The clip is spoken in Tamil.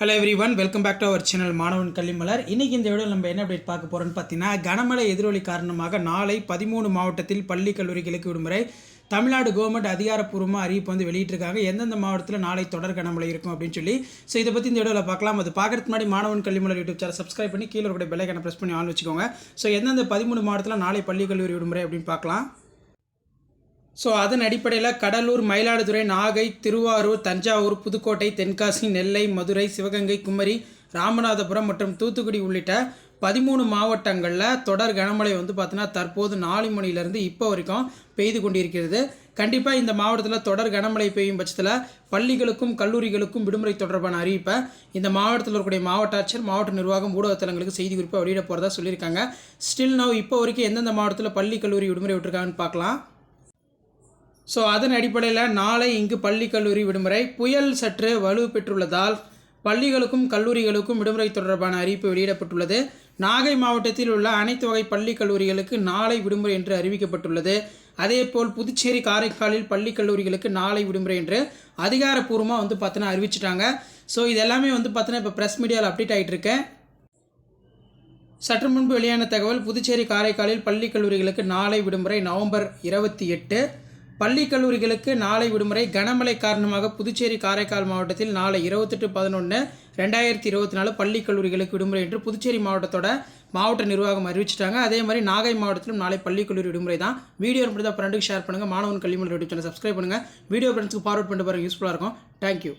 Hello everyone welcome back to our channel Maanavan Kalvimalar இன்றைக்கி இந்த வீடியோ நம்ம என்ன அப்டேட் பார்க்க போகிறோம்னு பார்த்தீங்கன்னா கனமழை எதிரொலி காரணமாக நாளை பதிமூணு மாவட்டத்தில் பள்ளி கல்லூரிகளுக்கு விடுமுறை தமிழ்நாடு கவர்மெண்ட் அதிகாரப்பூர்வமாக அறிவிப்பு வந்து வெளியிட்டிருக்காங்க. எந்தெந்த மாவட்டத்தில் நாளை தொடர் கனமழை இருக்கும் அப்படின்னு சொல்லி. ஸோ இதை பற்றி இந்த வீடியோவில் பார்க்கலாம். அது பார்க்குறதுக்கு முன்னாடி மாணவன் கல்விமலர் யூடியூப் சேனல் சப்ஸ்கிரைப் பண்ணி கீழே கூட பெல்லைக்கனை ப்ரெஸ் பண்ணி ஆன் வச்சுக்கோங்க. ஸோ எந்தெந்த பதிமூணு மாவட்டத்தில் நாளை பள்ளி கல்லூரி விடுமுறை அப்படின்னு பார்க்கலாம். ஸோ அதன் அடிப்படையில் கடலூர் மயிலாடுதுறை நாகை திருவாரூர் தஞ்சாவூர் புதுக்கோட்டை தென்காசி நெல்லை மதுரை சிவகங்கை குமரி ராமநாதபுரம் மற்றும் தூத்துக்குடி உள்ளிட்ட பதிமூணு மாவட்டங்களில் தொடர் கனமழை வந்து பார்த்தீங்கன்னா தற்போது நாலு மணிலேருந்து இப்போ வரைக்கும் பெய்து கொண்டிருக்கிறது. கண்டிப்பாக இந்த மாவட்டத்தில் தொடர் கனமழை பெய்யும் பட்சத்தில் பள்ளிகளுக்கும் கல்லூரிகளுக்கும் விடுமுறை தொடர்பான அறிவிப்பை இந்த மாவட்டத்தில் இருக்கக்கூடிய மாவட்ட ஆட்சியர் மாவட்ட நிர்வாகம் ஊடகத்தலங்களுக்கு செய்தி குறிப்பாக வெளியிட போகிறதா சொல்லியிருக்காங்க. ஸ்டில் நவ் இப்போ வரைக்கும் எந்தெந்த மாவட்டத்தில் பள்ளி கல்லூரி விடுமுறை விட்டுருக்காங்கன்னு பார்க்கலாம். ஸோ அதன் அடிப்படையில் நாளை இங்கு பள்ளி கல்லூரி விடுமுறை. புயல் சற்று வலு பெற்றுள்ளதால் பள்ளிகளுக்கும் கல்லூரிகளுக்கும் விடுமுறை தொடர்பான அறிவிப்பு வெளியிடப்பட்டுள்ளது. நாகை மாவட்டத்தில் உள்ள அனைத்து வகை பள்ளி கல்லூரிகளுக்கு நாளை விடுமுறை என்று அறிவிக்கப்பட்டுள்ளது. அதேபோல் புதுச்சேரி காரைக்காலில் பள்ளி கல்லூரிகளுக்கு நாளை விடுமுறை என்று அதிகாரப்பூர்வமாக வந்து பார்த்தோன்னா அறிவிச்சிட்டாங்க. ஸோ இது எல்லாமே வந்து பார்த்தோன்னா இப்போ ப்ரெஸ் மீடியாவில் அப்டேட் ஆகிட்டு இருக்கேன் சற்று முன்பு வெளியான தகவல் புதுச்சேரி காரைக்காலில் பள்ளி கல்லூரிகளுக்கு நாளை விடுமுறை நவம்பர் இருபத்தி எட்டு. பள்ளி கல்லூரிகளுக்கு நாளை விடுமுறை. கனமழை காரணமாக புதுச்சேரி காரைக்கால் மாவட்டத்தில் நாளை இருபத்தெட்டு பதினொன்று ரெண்டாயிரத்தி இருபத்தி நாலு பள்ளி கல்லூரிகளுக்கு விடுமுறை என்று புதுச்சேரி மாவட்டத்தோட மாவட்ட நிர்வாகம் அறிவிச்சிட்டாங்க. அதே மாதிரி நாகை மாவட்டத்திலும் நாளை பள்ளி கல்லூரி விடுமுறை தான். வீடியோ தான் ஃப்ரெண்டுக்கு ஷேர் பண்ணுங்கள் Maanavan Kalvi YouTube channel subscribe பண்ணுங்கள் வீடியோ ஃப்ரெண்ட்ஸ்க்கு ஃபார்வர்ட் பண்ணிட்டு பாருங்கள் யூஸ்ஃபுல்லாக இருக்கும். தேங்க்யூ